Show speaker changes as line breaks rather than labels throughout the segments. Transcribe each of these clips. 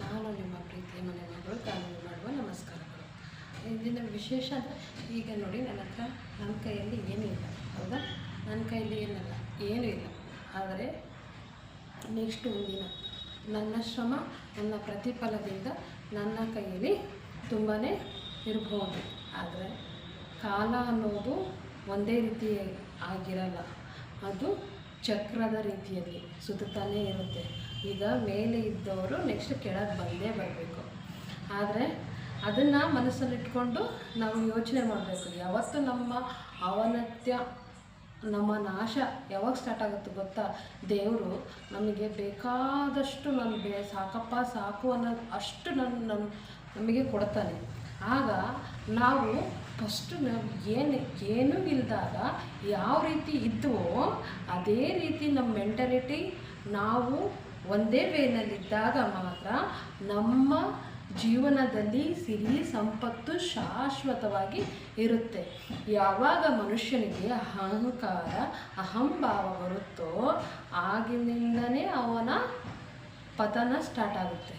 ನಾನು ನಿಮ್ಮ ಪ್ರೀತಿಯ ಮನೆ ಮಗಳು ತಾನು ಮಾಡುವ ನಮಸ್ಕಾರಗಳು. ಇಂದಿನ ವಿಶೇಷ ಈಗ ನೋಡಿ, ನನ್ನ ಹತ್ರ ನನ್ನ ಕೈಯಲ್ಲಿ ಏನೂ ಇಲ್ಲ. ಹೌದಾ? ನನ್ನ ಕೈಯಲ್ಲಿ ಏನಲ್ಲ? ಏನೂ ಇಲ್ಲ. ಆದರೆ ನೆಕ್ಸ್ಟ್ ಒಂದಿನ ನನ್ನ ಶ್ರಮ, ನನ್ನ ಪ್ರತಿಫಲದಿಂದ ನನ್ನ ಕೈಯಲ್ಲಿ ತುಂಬಾ ಇರಬಹುದು ಆದರೆ ಕಾಲ ಅನ್ನೋದು ಒಂದೇ ರೀತಿ ಆಗಿರಲ್ಲ. ಅದು ಚಕ್ರದ ರೀತಿಯಲ್ಲಿ ಸುತ್ತುತ್ತಾನೇ ಇರುತ್ತೆ. ಈಗ ಮೇಲೆ ಇದ್ದವರು ನೆಕ್ಸ್ಟ್ ಕೆಳಗೆ ಬಂದೇ ಬರಬೇಕು. ಆದರೆ ಅದನ್ನು ಮನಸ್ಸಲ್ಲಿಟ್ಕೊಂಡು ನಾವು ಯೋಚನೆ ಮಾಡಬೇಕು. ಯಾವತ್ತು ನಮ್ಮ ಅವನತ್ಯ ನಮ್ಮ ನಾಶ ಯಾವಾಗ ಸ್ಟಾರ್ಟ್ ಆಗುತ್ತೋ ಗೊತ್ತಾ? ದೇವರು ನಮಗೆ ಬೇಕಾದಷ್ಟು ನನಗೆ ಸಾಕಪ್ಪ, ಸಾಕು ಅನ್ನೋದು ಅಷ್ಟು ನನ್ನ ನಮ್ಮ ನಮಗೆ ಕೊಡ್ತಾನೆ. ಆಗ ನಾವು ಫಸ್ಟು ನಾವು ಏನು, ಏನೂ ಇಲ್ಲದಾಗ ಯಾವ ರೀತಿ ಇದ್ವೋ ಅದೇ ರೀತಿ ನಮ್ಮ ಮೆಂಟಾಲಿಟಿ ನಾವು ಒಂದೇ ವೇನಲ್ಲಿದ್ದಾಗ ಮಾತ್ರ ನಮ್ಮ ಜೀವನದಲ್ಲಿ ಸಿರಿ ಸಂಪತ್ತು ಶಾಶ್ವತವಾಗಿ ಇರುತ್ತೆ. ಯಾವಾಗ ಮನುಷ್ಯನಿಗೆ ಅಹಂಕಾರ, ಅಹಂಭಾವ ಬರುತ್ತೋ ಆಗಿನಿಂದನೇ ಅವನ ಪತನ ಸ್ಟಾರ್ಟ್ ಆಗುತ್ತೆ.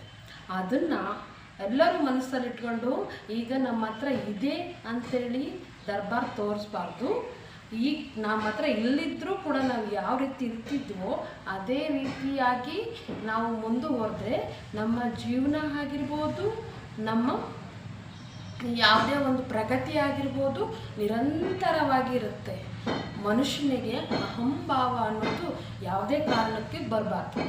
ಅದನ್ನು ಎಲ್ಲರೂ ಮನಸ್ಸಲ್ಲಿ ಇಟ್ಕೊಂಡು, ಈಗ ನಮ್ಮ ಹತ್ರ ಇದೆ ಅಂಥೇಳಿ ದರ್ಬಾರ್ ತೋರಿಸ್ಬಾರ್ದು. ಈಗ ನಮ್ಮ ಹತ್ರ ಇಲ್ಲಿದ್ದರೂ ಕೂಡ ನಾವು ಯಾವ ರೀತಿ ಇರ್ತಿದ್ವೋ ಅದೇ ರೀತಿಯಾಗಿ ನಾವು ಮುಂದುವರೆದ್ರೆ ನಮ್ಮ ಜೀವನ ಆಗಿರ್ಬೋದು, ನಮ್ಮ ಯಾವುದೇ ಒಂದು ಪ್ರಗತಿ ಆಗಿರ್ಬೋದು ನಿರಂತರವಾಗಿರುತ್ತೆ. ಮನುಷ್ಯನಿಗೆ ಅಹಂಭಾವ ಅನ್ನೋದು ಯಾವುದೇ ಕಾರಣಕ್ಕೆ ಬರಬಾರ್ದು.